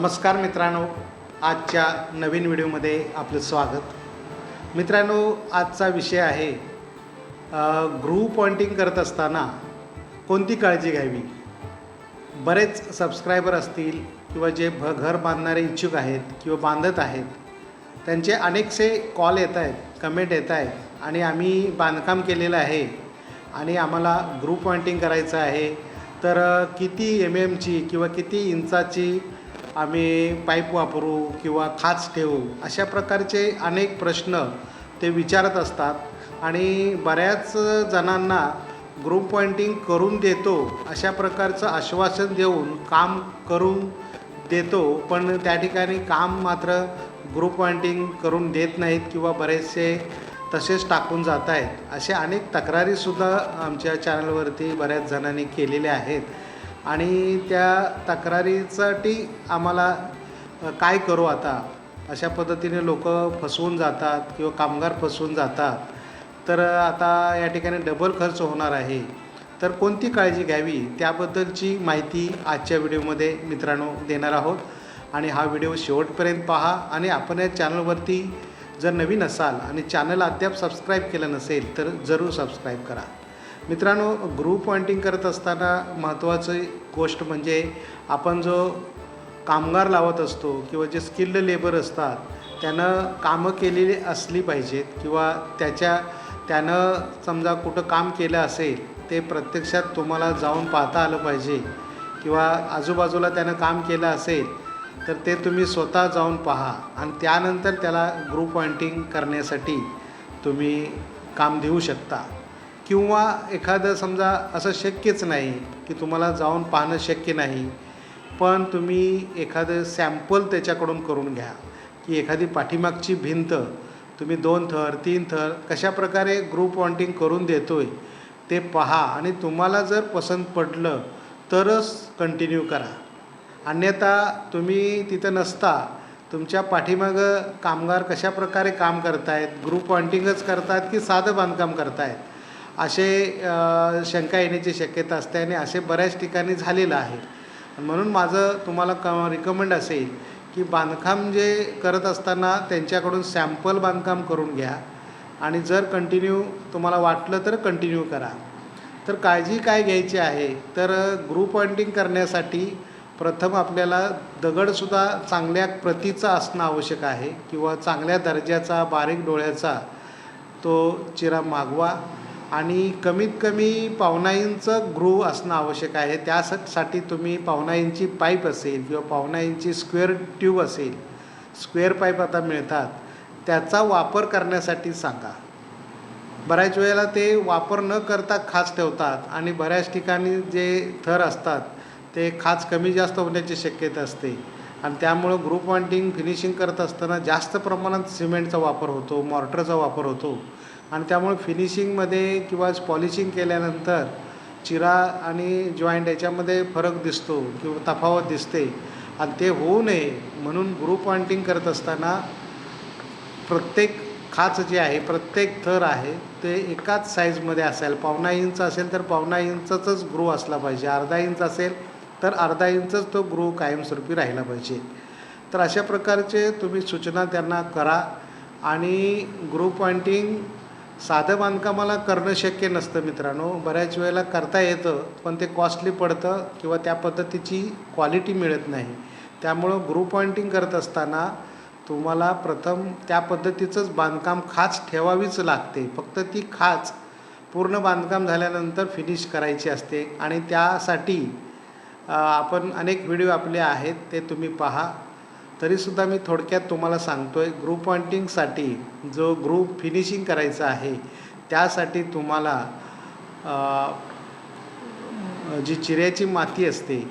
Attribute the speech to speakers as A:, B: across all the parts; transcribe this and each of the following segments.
A: नमस्कार मित्रांनो आजच्या नवीन व्हिडिओमध्ये आपलं स्वागत. मित्रांनो आजचा विषय आहे ग्रुप पॉइंटिंग करत असताना कोणती काळजी घ्यावी? बरेच सबस्क्रायबर असतील किंवा जे भ घर बांधणारे इच्छुक आहेत किंवा बांधत आहेत त्यांचे अनेकसे कॉल येत आहेत कमेंट येत आहेत आणि आम्ही बांधकाम केलेलं आहे आणि आम्हाला ग्रुप पॉइंटिंग करायचं आहे. तर किती एम एमची किंवा किती इंचाची आम्ही पाईप वापरू किंवा खाच ठेवू अशा प्रकारचे अनेक प्रश्न ते विचारत असतात. आणि बऱ्याच जणांना ग्रुप पॉइंटिंग करून देतो अशा प्रकारचं आश्वासन देऊन काम करून देतो पण त्या ठिकाणी काम मात्र ग्रुप पॉइंटिंग करून देत नाहीत किंवा बरेचसे तसेच टाकून जात आहेत अशा अनेक तक्रारीसुद्धा आमच्या चॅनलवरती बऱ्याच जणांनी केलेल्या आहेत. आणि त्या तक्रारीसाठी आम्हाला काय करू आता? अशा पद्धतीने लोक फसवून जातात किंवा कामगार फसवून जातात. तर आता या ठिकाणी डबल खर्च होणार आहे. तर कोणती काळजी घ्यावी? त्याबद्दलची माहिती आजच्या व्हिडिओमध्ये मित्रांनो देणार आहोत. आणि हा व्हिडिओ शेवटपर्यंत पहा आणि आपण या चॅनलवरती जर नवीन असाल आणि चॅनल अद्याप सबस्क्राईब केलं नसेल तर जरूर सबस्क्राईब करा. मित्रांनो ग्रुप पॉइंटिंग करत असताना महत्त्वाची गोष्ट म्हणजे आपण जो कामगार लावत असतो किंवा जे स्किल्ड लेबर असतात त्यानं कामं केलेली असली पाहिजेत किंवा त्याच्या त्यानं समजा कुठं काम केलं असेल ते प्रत्यक्षात तुम्हाला जाऊन पाहता आलं पाहिजे किंवा आजूबाजूला त्यानं काम केलं असेल तर ते तुम्ही स्वतः जाऊन पहा आणि त्यानंतर त्याला ग्रुप पॉइंटिंग करण्यासाठी तुम्ही काम देऊ शकता. किंवा एखादं समजा असं शक्यच नाही की तुम्हाला जाऊन पाहणं शक्य नाही पण तुम्ही एखादं सॅम्पल त्याच्याकडून करून घ्या की एखादी पाठीमागची भिंत तुम्ही दोन थर तीन थर कशा प्रकारे ग्रुप वॉन्टिंग करून देतो आहे ते पहा आणि तुम्हाला जर पसंत पडलं तरच कंटिन्यू करा. अन्यथा तुम्ही तिथं नसता तुमच्या पाठीमागं कामगार कशा प्रकारे काम करतायत ग्रुप पॉइंटिंगच करतायत की साधं बांधकाम करतायत? असे शंका येण्याची शक्यता असते आणि असे बऱ्याच ठिकाणी झालेलं आहे. म्हणून माझं तुम्हाला क रिकमेंड असेल की बांधकाम जे करत असताना त्यांच्याकडून सॅम्पल बांधकाम करून घ्या आणि जर कंटिन्यू तुम्हाला वाटलं तर कंटिन्यू करा. तर काळजी काय घ्यायची आहे? तर ग्रुप पॉइंटिंग करण्यासाठी प्रथम आपल्याला दगडसुद्धा चांगल्या प्रतीचा असणं आवश्यक आहे किंवा चांगल्या दर्जाचा बारीक डोळ्याचा तो चिरा मागवा. आणि कमीत कमी पावणा इंच ग्रूव असणं आवश्यक आहे. त्यासाठी तुम्ही पावणा इंची पाईप असेल किंवा पावणा इंची स्क्वेअर ट्यूब असेल स्क्वेअर पाईप आता मिळतात त्याचा वापर करण्यासाठी सांगा. बऱ्याच वेळेला ते वापर न करता खाच ठेवतात आणि बऱ्याच ठिकाणी जे थर असतात ते खाच कमी जास्त होण्याची शक्यता असते. आणि त्यामुळं ग्रुप वॉन्टिंग फिनिशिंग करत असताना जास्त प्रमाणात सिमेंटचा वापर होतो मॉर्टरचा वापर होतो. आणि त्यामुळे फिनिशिंगमध्ये किंवा पॉलिशिंग केल्यानंतर चिरा आणि जॉईंट याच्यामध्ये फरक दिसतो किंवा तफावत दिसते. आणि ते होऊ नये म्हणून ग्रुप पॉइंटिंग करत असताना प्रत्येक खाच जे आहे प्रत्येक थर आहे ते एकाच साईजमध्ये असेल. पावणा इंच असेल तर पावणा इंचाचाच ग्रो असला पाहिजे. अर्धा इंच असेल तर अर्धा इंचच तो ग्रो कायमस्वरूपी राहिला पाहिजे. तर अशा प्रकारचे तुम्ही सूचना त्यांना करा आणि ग्रुप पॉइंटिंग साधं बांधकामाला करणं शक्य नसतं मित्रांनो. बऱ्याच वेळेला करता येतं पण ते कॉस्टली पडतं किंवा त्या पद्धतीची क्वालिटी मिळत नाही. त्यामुळं ग्रुप पॉइंटिंग करत असताना तुम्हाला प्रथम त्या पद्धतीचंच बांधकाम खाच ठेवावीच लागते. फक्त ती खाच पूर्ण बांधकाम झाल्यानंतर फिनिश करायची असते आणि त्यासाठी आपण अनेक व्हिडिओ आपले आहेत ते तुम्ही पहा. तरीसुद्धा मी थोडक्यात तुम्हाला सांगतो आहे ग्रुप पॉइंटिंगसाठी जो ग्रुप फिनिशिंग करायचा आहे त्यासाठी तुम्हाला जी चिऱ्याची माती असते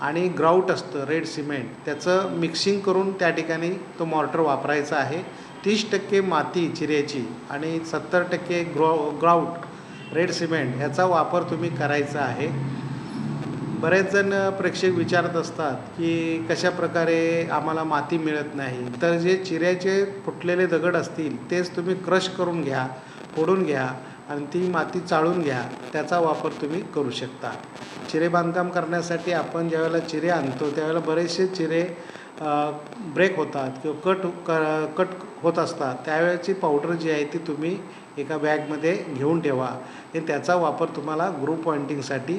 A: आणि ग्राउट असतं रेड सिमेंट त्याचं मिक्सिंग करून त्या ठिकाणी तो मॉर्टर वापरायचा आहे. तीस टक्के माती चिऱ्याची आणि सत्तर टक्के ग्रॉ ग्राउट रेड सिमेंट ह्याचा वापर तुम्ही करायचा आहे. बरेच जण प्रेक्षक विचारत असतात की कशा प्रकारे आम्हाला माती मिळत नाही. तर जे चिऱ्याचे फुटलेले दगड असतील तेच तुम्ही क्रश करून घ्या फोडून घ्या आणि ती माती चाळून घ्या. त्याचा वापर तुम्ही करू शकता. चिरे बांधकाम करण्यासाठी आपण ज्यावेळेला चिरे आणतो त्यावेळेला बरेचसे चिरे ब्रेक होतात किंवा कट क कट होत असतात. त्यावेळेची पावडर जी आहे ती तुम्ही एका बॅगमध्ये घेऊन ठेवा. आणि त्याचा वापर तुम्हाला ग्रुप पॉइंटिंगसाठी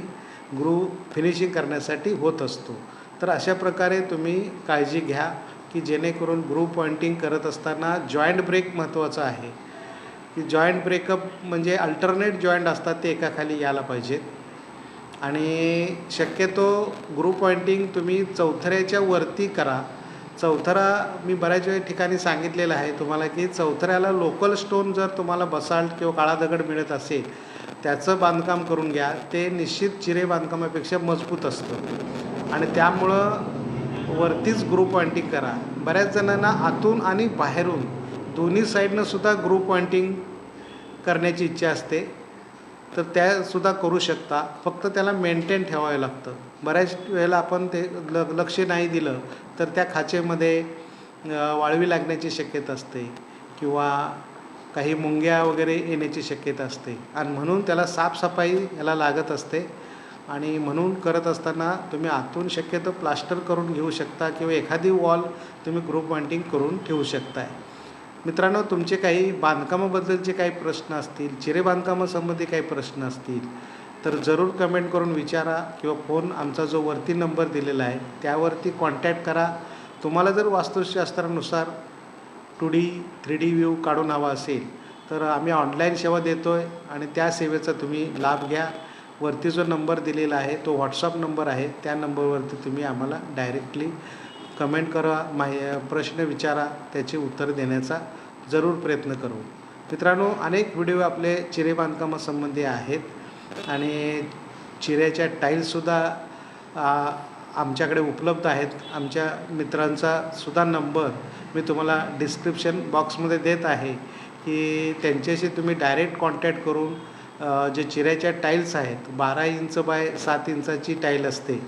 A: ग्रू फिनिशिंग करण्यासाठी होत असतो. तर अशा प्रकारे तुम्ही काळजी घ्या की जेणेकरून ग्रू पॉइंटिंग करत असताना जॉईंट ब्रेक महत्त्वाचा आहे. की जॉईंट ब्रेकअप म्हणजे अल्टरनेट जॉईंट असतात ते एकाखाली यायला पाहिजेत. आणि शक्यतो ग्रू पॉइंटिंग तुम्ही चौथऱ्याच्या वरती करा. चौथरा मी बऱ्याच वेळ ठिकाणी सांगितलेलं आहे तुम्हाला की चौथऱ्याला लोकल स्टोन जर तुम्हाला बसाल्ट किंवा काळा दगड मिळत असेल त्याचं बांधकाम करून घ्या ते निश्चित चिरे बांधकामापेक्षा मजबूत असतं. आणि त्यामुळं वरतीच ग्रुप पॉइंटिंग करा. बऱ्याच जणांना आतून आणि बाहेरून दोन्ही साईडनं सुद्धा ग्रुप पॉइंटिंग करण्याची इच्छा असते. तर त्यासुद्धा करू शकता. फक्त त्याला मेंटेन ठेवावं लागतं. बऱ्याच वेळेला आपण ते ल लक्ष नाही दिलं तर त्या खाचेमध्ये वाळवी लागण्याची शक्यता असते. किंवा काही मुंग्या वगैरे येण्याची शक्यता असते. आणि म्हणून त्याला साफसफाई याला लागत असते. आणि म्हणून करत असताना तुम्ही आतून शक्यतो प्लास्टर करून घेऊ शकता किंवा एखादी वॉल तुम्ही ग्रुप पॉइंटिंग करून ठेवू शकताय. मित्रांनो तुमचे काही बांधकामाबद्दलचे काही प्रश्न असतील चिरे बांधकामासंबंधी काही प्रश्न असतील तर जरूर कमेंट करून विचारा किंवा फोन आमचा जो वरती नंबर दिलेला आहे त्यावरती कॉन्टॅक्ट करा. तुम्हाला जर वास्तुशास्त्रानुसार two D three D view काढून हवा असेल तर आम्ही ऑनलाईन सेवा देतो आहे आणि त्या सेवेचा तुम्ही लाभ घ्या. वरती जो नंबर दिलेला आहे तो व्हॉट्सअप नंबर आहे त्या नंबरवरती तुम्ही आम्हाला डायरेक्टली कमेंट करा माहि प्रश्न विचारा त्याचे उत्तर देण्याचा जरूर प्रयत्न करू. मित्रांनो अनेक व्हिडिओ आपले चिरे बांधकामासंबंधी आहेत आणि चिऱ्याच्या टाईल्ससुद्धा आमच्याकडे उपलब्ध आहेत. आमच्या मित्रांचा सुद्धा नंबर मी तुम्हाला डिस्क्रिप्शन बॉक्समध्ये देत आहे की त्यांच्याशी तुम्ही डायरेक्ट कॉन्टॅक्ट करून जे चिऱ्याच्या टाईल्स आहेत बारा इंच बाय सात इंचाची टाईल असते.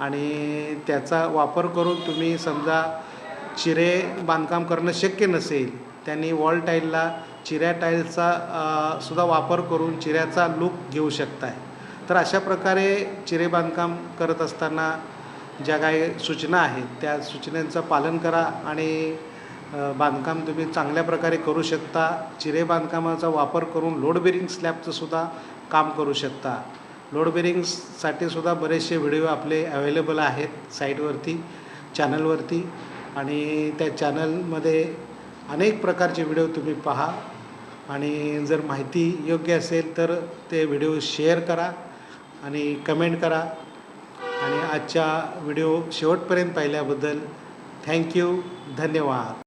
A: आणि त्याचा वापर करून तुम्ही समजा चिरे बांधकाम करणं शक्य नसेल त्यांनी वॉल टाईलला चिऱ्या टाईल्सचा सुद्धा वापर करून चिऱ्याचा लूक घेऊ शकताय. तर अशा प्रकारे चिरे बांधकाम करत असताना ज्या काही सूचना आहेत त्या सूचनांचं पालन करा आणि बांधकाम तुम्ही चांगल्या प्रकारे करू शकता. चिरे बांधकामाचा वापर करून लोड बेरिंग स्लॅबचं सुद्धा काम करू शकता. लोड बेरिंग्ससाठी सुद्धा बरेचसे व्हिडिओ आपले अवेलेबल आहेत साईटवरती चॅनलवरती आणि त्या चॅनलमध्ये अनेक प्रकारचे व्हिडिओ तुम्ही पहा. आणि जर माहिती योग्य असेल तर ते व्हिडिओ शेअर करा आणि कमेंट करा. आणि आजच्या व्हिडिओ शेवटपर्यंत पाहिल्याबद्दल थँक्यू धन्यवाद.